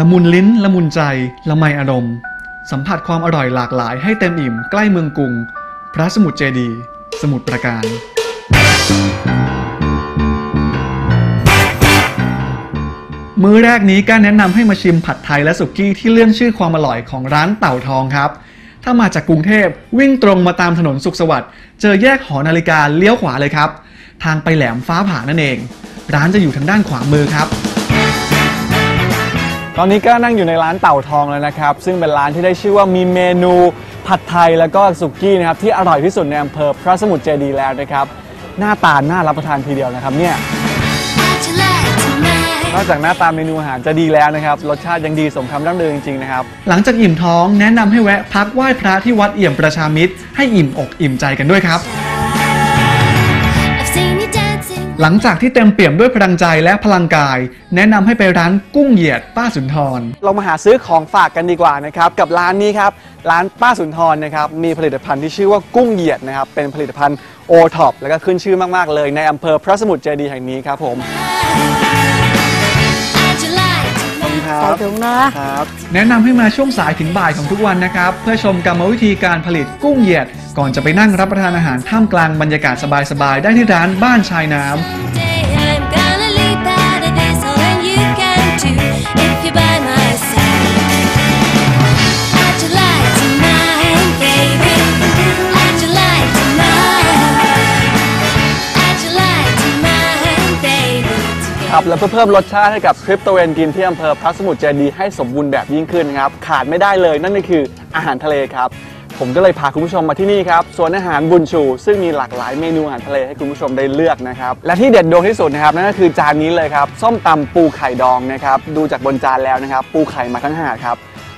ละมุนลิ้นละมุนใจ ละไมอารมณ์ สัมผัสความอร่อยหลากหลายให้เต็มอิ่มใกล้เมืองกรุง พระสมุทรเจดี สมุทรปราการ มื้อแรกนี้ก็แนะนำให้มาชิมผัดไทยและสุกี้ที่เรื่องชื่อความอร่อยของร้านเต่าทองครับ ถ้ามาจากกรุงเทพวิ่งตรงมาตามถนนสุขสวัสดิ์เจอแยกหอนาฬิกาเลี้ยวขวาเลยครับ ทางไปแหลมฟ้าผ่านั่นเอง ร้านจะอยู่ทางด้านขวามือครับ ตอนนี้ก็นั่งอยู่ในร้านเต่าทองแล้วนะครับ ซึ่งเป็นร้านที่ได้ชื่อว่ามีเมนูผัดไทยแล้วก็สุกี้นะครับที่อร่อยที่สุดในอำเภอพระสมุทรเจดีย์แล้วนะครับ หน้าตาน่ารับประทานทีเดียวนะครับเนี่ยนอกจากหน้าตาเมนูอาหารจะดีแล้วนะครับ รสชาติยังดีสมคำร่ำลือจริงๆนะครับ หลังจากอิ่มท้องแนะนำให้แวะพักไหว้พระที่วัดเอี่ยมประชามิตร ให้อิ่มอกอิ่มใจกันด้วยครับ หลังจากที่เต็มเปี่ยมด้วยพลังใจและพลังกาย แนะนำให้ไปร้านกุ้งเหยียดป้าสุนทร เรามาหาซื้อของฝากกันดีกว่านะครับกับร้านนี้ครับร้านป้าสุนทรนะครับมีผลิตภัณฑ์ที่ชื่อว่ากุ้งเหยียดนะครับเป็นผลิตภัณฑ์โอท็อปแล้วก็ขึ้นชื่อมากๆเลยในอำเภอพระสมุทรเจดีย์แห่งนี้ครับผม How'd you? ครับใส่ถุงเนาะครับ แนะนำให้มาช่วงสายถึงบ่ายของทุกวันนะครับ เพื่อชมกรรมวิธีการผลิตกุ้งเหยียด ก่อนจะไปนั่งรับประทานอาหารท่ามกลางบรรยากาศสบายๆได้ที่ร้านบ้านชายน้ำ Day I'm gonna leap out of this hole and you can too if you're by my ครับแล้วเพื่อเพิ่มรสชาติให้กับทริปตะเวนกินที่อำเภอพระสมุทรเจดีย์ให้สมบูรณ์แบบยิ่งขึ้นนะครับขาดไม่ได้เลยนั่นก็คืออาหารทะเลครับ ผมก็เลยพาคุณผู้ชมมาที่นี่ครับสวนอาหารบุญชู ซึ่งมีหลากหลายเมนูอาหารทะเลให้คุณผู้ชมได้เลือกนะครับและที่เด็ดโดนที่สุดนะครับนั่นก็คือจานนี้เลยครับส้มตำปูไข่ดองนะครับดูจากบนจานแล้วนะครับ ปูไข่มาทั้งหาดครับ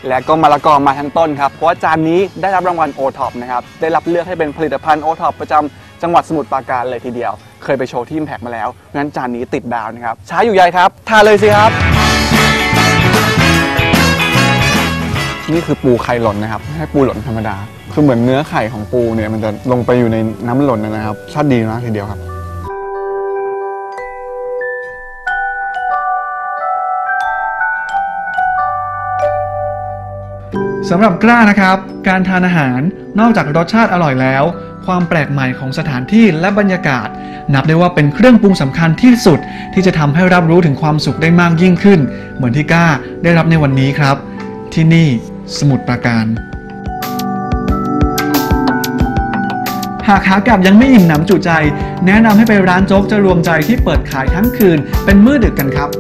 และก็มะละกอมาทั้งต้นครับเพราะว่าจานนี้ได้รับรางวัลโอท็อปนะครับได้รับเลือกให้เป็นผลิตภัณฑ์โอท็อปประจำจังหวัดสมุทรปราการเลยทีเดียว เคยไปโชว์ที่ Impact มาแล้ว งั้นจานนี้ติดดาวนะครับช้าอยู่ใหญ่ครับทานเลยสิครับ นี่คือปูไข่หล่นนะครับไม่ใช่ปูหล่นธรรมดา คือเหมือนเนื้อไข่ของปูเนี่ยมันจะลงไปอยู่ในน้ำหล่นนะครับชาติดีมากทีเดียวครับ สำหรับกล้านะครับ การทานอาหารนอกจากรสชาติอร่อยแล้ว ความแปลกใหม่ของสถานที่และบรรยากาศ นับได้ว่าเป็นเครื่องปรุงสำคัญที่สุด ที่จะทำให้รับรู้ถึงความสุขได้มากยิ่งขึ้น เหมือนที่กล้าได้รับในวันนี้ครับ ที่นี่สมุทรปราการ หากขากลับยังไม่อิ่มหนำจุใจ แนะนำให้ไปร้านโจ๊กจะรวมใจที่เปิดขายทั้งคืนเป็นมื้อดึกกันครับ